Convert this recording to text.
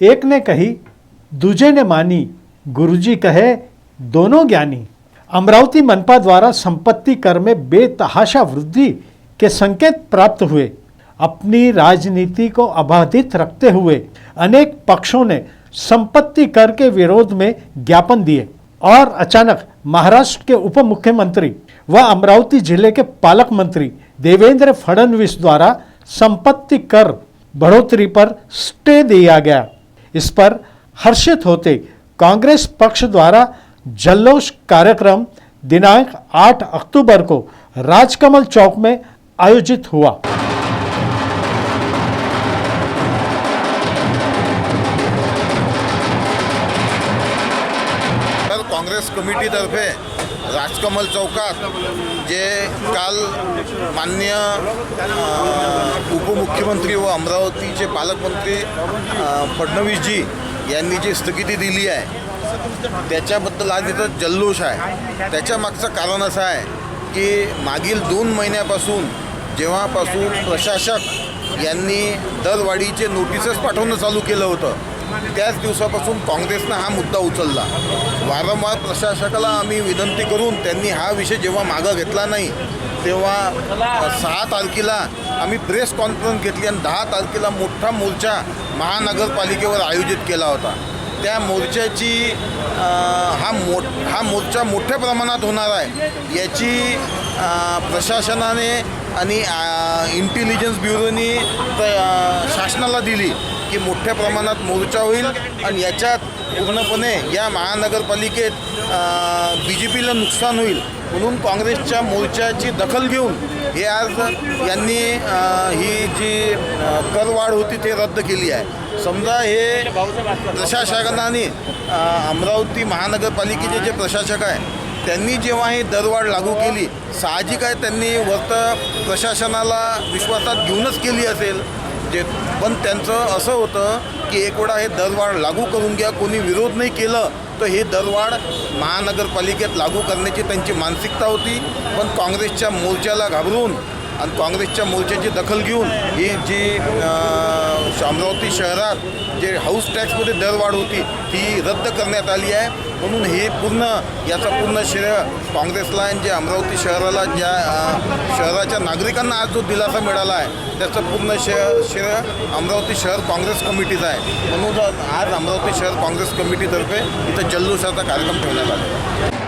एक ने कही, दूजे ने मानी, गुरुजी कहे, दोनों ज्ञानी। अमरावती मनपा द्वारा संपत्ति कर में बेतहाशा वृद्धि के संकेत प्राप्त हुए। अपनी राजनीति को अबाधित रखते हुए अनेक पक्षों ने संपत्ति कर के विरोध में ज्ञापन दिए और अचानक महाराष्ट्र के उप मुख्यमंत्री व अमरावती ज़िले के पालक मंत्री देवेंद्र फडणवीस द्वारा संपत्ति कर बढ़ोतरी पर स्टे दिया गया। इस पर हर्षित होते कांग्रेस पक्ष द्वारा जल्लोष कार्यक्रम दिनांक 8 अक्टूबर को राजकमल चौक में आयोजित हुआ। काँग्रेस कमिटीतर्फे राजकमल चौकात जे काल मान्य उपमुख्यमंत्री व अमरावतीचे पालकमंत्री फडणवीसजी यांनी जी स्थगिती दिली आहे त्याच्याबद्दल आज इथं जल्लोष आहे. त्याच्यामागचं कारण असं आहे की मागील दोन महिन्यापासून जेव्हापासून प्रशासक यांनी दरवाढीचे नोटिसेस पाठवणं चालू केलं होतं त्याच दिवसापासून काँग्रेसनं हा मुद्दा उचलला. वारंवार प्रशासकाला आम्ही विनंती करून त्यांनी हा विषय जेव्हा मागं घेतला नाही तेव्हा सहा तारखेला आम्ही प्रेस कॉन्फरन्स घेतली आणि दहा तारखेला मोठा मोर्चा महानगरपालिकेवर आयोजित केला होता. त्या मोर्चाची हा मो हा मोर्चा मोठ्या प्रमाणात होणार आहे याची प्रशासनाने आणि इंटेलिजन्स ब्युरोनी शासनाला दिली. की मोठ्या प्रमाणात मोर्चा होईल आणि याच्यात पूर्णपणे या महानगरपालिकेत बी जे पीला नुकसान होईल म्हणून काँग्रेसच्या मोर्चाची दखल घेऊन हे आज यांनी ही जी करवाढ होती ते रद्द केली आहे. समजा हे प्रशासकांनी अमरावती महानगरपालिकेचे जे प्रशासक आहे त्यांनी जेव्हा ही दरवाढ लागू केली साहजिक आहे त्यांनी वर्त प्रशासनाला विश्वासात घेऊनच केली असेल. जे पण त्यांचं असं होतं की एक वेळा हे दरवाढ लागू करून घ्या कोणी विरोध नाही केलं तर हे दरवाढ महानगरपालिकेत लागू करण्याची त्यांची मानसिकता होती. पण काँग्रेसच्या मोर्चाला घाबरून आणि काँग्रेसच्या मोर्चाची दखल घेऊन ही जी अमरावती शहरात जे हाऊस टॅक्समध्ये दरवाढ होती ती रद्द करण्यात आली आहे. म्हणून हे पूर्ण याचा पूर्ण श्रेय काँग्रेसला आणि जे अमरावती शहराला ज्या शहराच्या नागरिकांना आज जो दिलासा मिळाला आहे त्याचं पूर्ण श्रेय श्रेय अमरावती शहर काँग्रेस कमिटीचं आहे. म्हणून आज अमरावती शहर काँग्रेस कमिटीतर्फे इथं जल्लोषाचा कार्यक्रम ठेवण्यात आला आहे.